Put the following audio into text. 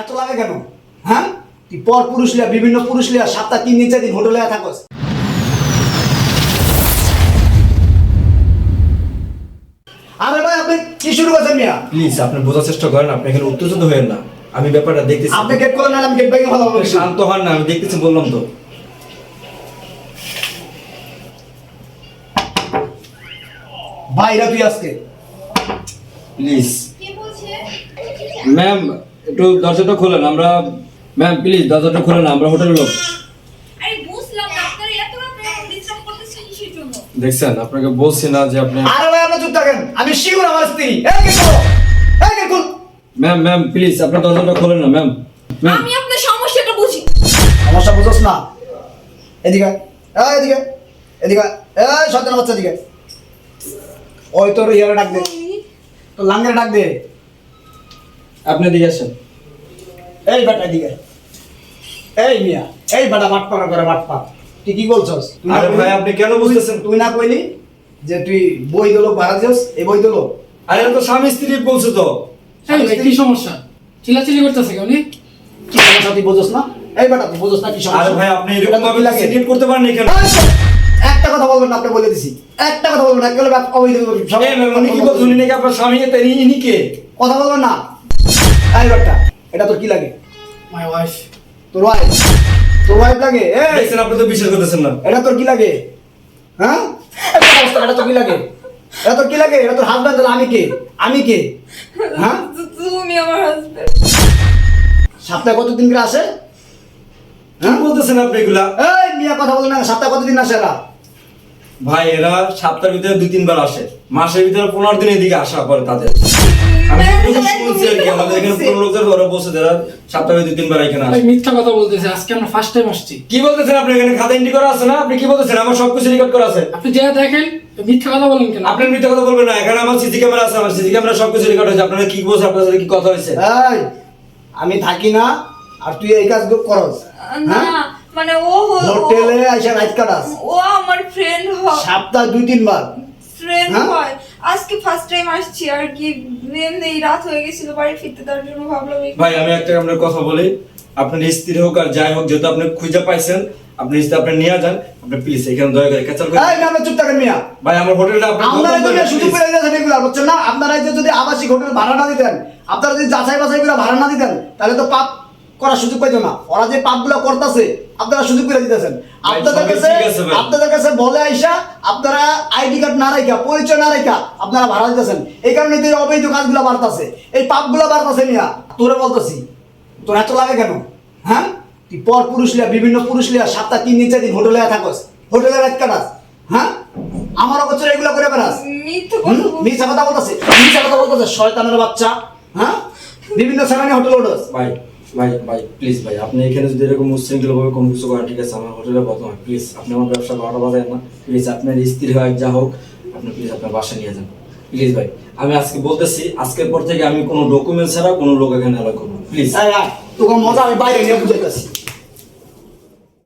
এত লাগে কেন? হ্যাঁ? তুই পর পুরুষ লিয়া বিভিন্ন পুরুষ লিয়া সপ্তাহ তিন দিন চার দিন হোটেলে থাকস। আরে ভাই আপনি কি শুরু করছেন মিয়া? প্লিজ আপনি বোঝার চেষ্টা করেন আপনি এখানে উত্তেজিত হয়েন না। আমি ব্যাপারটা দেখতেছি। আপনি গেট করলেন আমি গেট ভেঙে ভালো শান্ত হন না আমি দেখতেছি বললাম তো। ভাইরা তুই আজকে। প্লিজ কে বলছে? ম্যাম একটু দরজাটা খোলেন আমরা ম্যাম প্লিজ দরজাটা খোলেন আমরা হোটেলের লোক। দেখছেন আপনাকে বলছি না যে আপনি আরে ভাই আপনি চুপ থাকেন আমি শিওর আমার স্ত্রী। এই করো এই খুল ম্যাম ম্যাম প্লিজ আপনার দরজাটা খোলেন না ম্যাম আমি আপনার সমস্যাটা বুঝি। সমস্যা বুঝোস না। এদিকে এই এদিকে এদিকে এই সন্তান বাচ্চা এদিকে। ওই তোর ইয়ারে ডাক দে। তোর লাঙ্গের ডাক দে। আপনি দিকে আসেন। এই বেটা এদিকে। এই মিয়া এই বেটা মাঠ পাকা করে মাঠ পা তুই কি বলছস? না আরে ভাই, আপনি কেন বুঝতেছেন? তুই না কইলি যে তুই বই দিলো ভাড়া দিস? এই বই দিলো আরে তো স্বামী স্ত্রী বলছো তো। এই কি সমস্যা? চিল্লাচিল্লি করতেছে কেউ নি? কি সমস্যা তুই বুঝোস না? এই বেটা তুই বুঝোস না কি সমস্যা? আরে ভাই আপনি এরকম ভাবে লাগে সিলেক্ট করতে পারেন এখানে একটা কথা বলবেন আপনি বলে দিছি। একটা কথা বলবেন না গেলে অবৈধ সব- উনি কি বলছেন? উনি নাকি আপনার স্বামী ইনি কে? কথা বলবেন না। এটা তোর কি লাগে? মাই ওয়াইফ তোর ওয়াইফ তোর ওয়াইফ লাগে? এই! আপনি তো বিশ্বাস করতেছেন না। এটা তোর কি লাগে? হ্যাঁ? অবস্থা, এটা তোর কি লাগে? এটা তোর কি লাগে? এটা তোর হাজব্যান্ড তাহলে আমি কে? আমি কে? হ্যাঁ? তুমি আমার হাজবেন্ড সপ্তাহে কতদিন করে আসে? কি বলতেছেন আপনি এগুলা? এই মিয়া কথা বলে না সপ্তাহে কতদিন আসে এরা? ভাই এরা সপ্তাহের ভিতরে দুই তিনবার আসে। মাসের ভিতরে পনেরো দিন এদিকে আসা পরে তাদের। কি সপ্তাহে আমরা ফার্স্ট টাইম আসছি। কি বলতেছেন আপনি এখানে? খাতা এন্ট্রি করা আছে না? আপনি কি বলতেছেন? আমার সবকিছু রেকর্ড করা আছে। আপনি যা দেখেন মিথ্যা কথা বলেন কেন? আপনি মিথ্যা কথা বলবেন না। এখানে আমার সিসি ক্যামেরা আছে আমার সিসি ক্যামেরা সবকিছু রেকর্ড হয়েছে। আপনারা কি বলছেন? আপনার কি কথা হয়েছে? এই আমি থাকি না আর তুই এই কাজ করস। না হ্যাঁ? মানে ও হোটেলে আইসা রাইত কাটাস। ও আমার ফ্রেন্ড হয়। সপ্তাহ দুই তিনবার। ফ্রেন্ড হ্যাঁ? আজকে ফার্স্ট টাইম আসছি আর কি। এই রাত হয়ে গেছিল বাড়ি ফিরতে তার জন্য ভাবলাম ভাই আমি একটা আপনার কথা বলি। আপনার স্ত্রী হোক আর যাই হোক যেহেতু আপনি খুঁজে পাইছেন আপনি নিয়ে যান আপনি প্লিজ এখানে দয়া করে ক্যাচাল করে এই মিয়া চুপ থাকেন মিয়া। ভাই আমার হোটেলটা আপনি আপনারা যদি সুযোগ please। করে এগুলো বুঝছেন না? আপনারা যদি আবাসিক হোটেল ভাড়া না দিতেন আপনারা যদি যাচাই বাছাই করে ভাড়া না দিতেন তাহলে তো পাপ করার সুযোগ পাইতো না। ওরা যে পাপগুলো করতেছে আপনারা সুযোগ করে দিতেছেন। আপনাদের কাছে। আপনাদের কাছে বলে আইসা আপনারা আইডি কার্ড না রাখা পরিচয় না রাখা আপনারা ভাড়া দিতেছেন। এই কারণে তো এই অবৈধ কাজগুলো বাড়তাছে। এই পাপগুলো বাড়তাছে মিয়া। তোরে বলতেছি তোর এত লাগে কেন? হ্যাঁ? তুই পর পুরুষ লিয়া বিভিন্ন পুরুষ লিয়া সপ্তাহ তিন দিন চার দিন হোটেলে থাকস। হোটেলে রাত কাটাস। হ্যাঁ? আমার অগোচরে এগুলো করে বেড়াস। মিথ্যে কথা বলছি। মিথ্যা কথা বলতেছে। মিথ্যা কথা বলতেছে শয়তানের বাচ্চা। হ্যাঁ? বিভিন্ন সেখানে হোটেল ওঠোস ভাই ভাই ভাই প্লিজ ভাই, আপনি এখানে যদি এরকম উচ্ছৃঙ্খল ভাবে কোনো কিছু করেন, ঠিক আছে, আমার হোটেলে বদনাম প্লিজ আপনি আমার ব্যবসা বারোটা বাজায় না। প্লিজ আপনার স্ত্রী হয় যা হোক, আপনি প্লিজ আপনার বাসায় নিয়ে যান। প্লিজ ভাই, আমি আজকে বলতেছি, আজকের পর থেকে আমি কোনো ডকুমেন্ট ছাড়া কোনো লোক এখানে অ্যালাউ করব প্লিজ তোকে মজা আমি বাইরে নিয়ে বুঝাইতেছি।